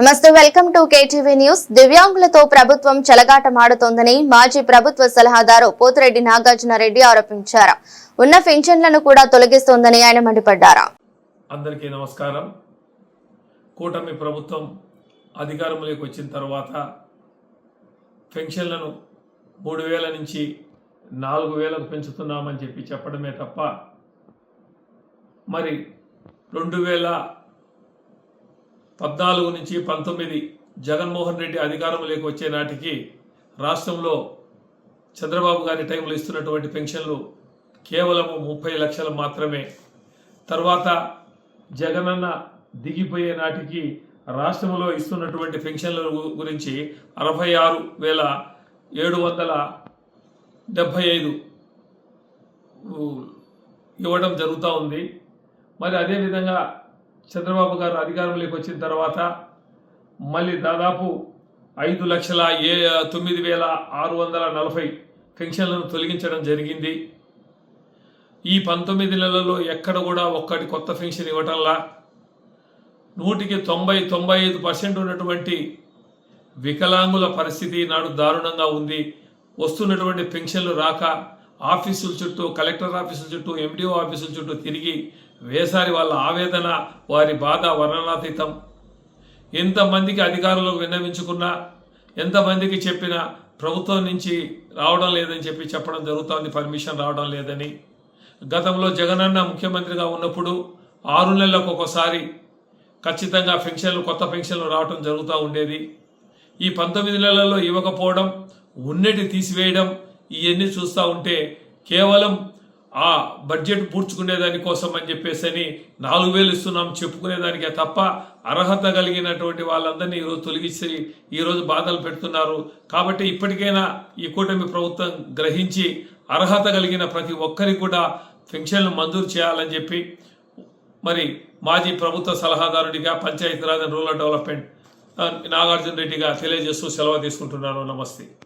నమస్తే welcome to KTV news. దివ్యాంగులతో ప్రభుత్వం చెలగాటమాడుతోందని మాజీ ప్రభుత్వ సలహాదారు పోతిరెడ్డి నాగార్జునరెడ్డి ఆరోపించారు. ఉన్న పెన్షన్లను కూడా తొలగిస్తోందని ఆయన మండిపడ్డారు. అందరికీ నమస్కారం. కూటమి ప్రభుత్వం అధికారంలోకి వచ్చిన తర్వాత పెన్షన్లను మూడు వేల నుంచి నాలుగు వేలకు పెంచుతున్నామని చెప్పి చెప్పడమే తప్ప మరి రెండు వేల పద్నాలుగు నుంచి పంతొమ్మిది జగన్మోహన్ రెడ్డి అధికారంలోకి వచ్చే నాటికి రాష్ట్రంలో చంద్రబాబు గారి టైంలో ఇస్తున్నటువంటి పెన్షన్లు కేవలము ముప్పై లక్షలు మాత్రమే. తర్వాత జగనన్న దిగిపోయే నాటికి రాష్ట్రంలో ఇస్తున్నటువంటి పెన్షన్ల గురించి అరవై ఆరు వేల ఏడు వందల డెబ్భై ఐదు ఇవ్వడం జరుగుతూ ఉంది. మరి అదేవిధంగా చంద్రబాబు గారు అధికారంలోకి వచ్చిన తర్వాత మళ్ళీ దాదాపు ఐదు లక్షల ఏ తొమ్మిది వేల ఆరు వందల నలభై పెన్షన్లను తొలగించడం జరిగింది. ఈ పంతొమ్మిది నెలల్లో ఎక్కడ కూడా ఒక్కటి కొత్త పెన్షన్ ఇవ్వటంలా నూటికి తొంభై తొంభై ఐదు పర్సెంట్ ఉన్నటువంటి వికలాంగుల పరిస్థితి నాడు దారుణంగా ఉంది. వస్తున్నటువంటి పెన్షన్లు రాక ఆఫీసుల చుట్టూ కలెక్టర్ ఆఫీసుల చుట్టూ ఎండిఓ ఆఫీసుల చుట్టూ తిరిగి వేసారి వాళ్ళ ఆవేదన వారి బాధ వర్ణనాతీతం. ఎంతమందికి అధికారులు విన్నవించుకున్నా ఎంతమందికి చెప్పినా ప్రభుత్వం నుంచి రావడం లేదని చెప్పి చెప్పడం జరుగుతోంది పర్మిషన్ రావడం లేదని. గతంలో జగనన్న ముఖ్యమంత్రిగా ఉన్నప్పుడు ఆరు నెలలకు ఒకసారి ఖచ్చితంగా పెన్షన్లు కొత్త పెన్షన్లు రావడం జరుగుతూ ఉండేది. ఈ పంతొమ్మిది నెలల్లో ఇవ్వకపోవడం ఉన్నటి తీసివేయడం ఇవన్నీ చూస్తూ ఉంటే కేవలం ఆ బడ్జెట్ పూడ్చుకునే దానికోసం అని చెప్పేసి అని నాలుగు వేలు ఇస్తున్నాం చెప్పుకునేదానికే తప్ప అర్హత కలిగినటువంటి వాళ్ళందరినీ ఈరోజు తొలగించి ఈరోజు బాధలు పెడుతున్నారు. కాబట్టి ఇప్పటికైనా ఈ కూటమి ప్రభుత్వం గ్రహించి అర్హత కలిగిన ప్రతి ఒక్కరికి కూడా పెన్షన్లు మంజూరు చేయాలని చెప్పి మరి మాజీ ప్రభుత్వ సలహాదారుడిగా Panchayati Raj and rural development Nagarjuna రెడ్డిగా తెలియజేస్తూ సెలవు తీసుకుంటున్నాను. నమస్తే.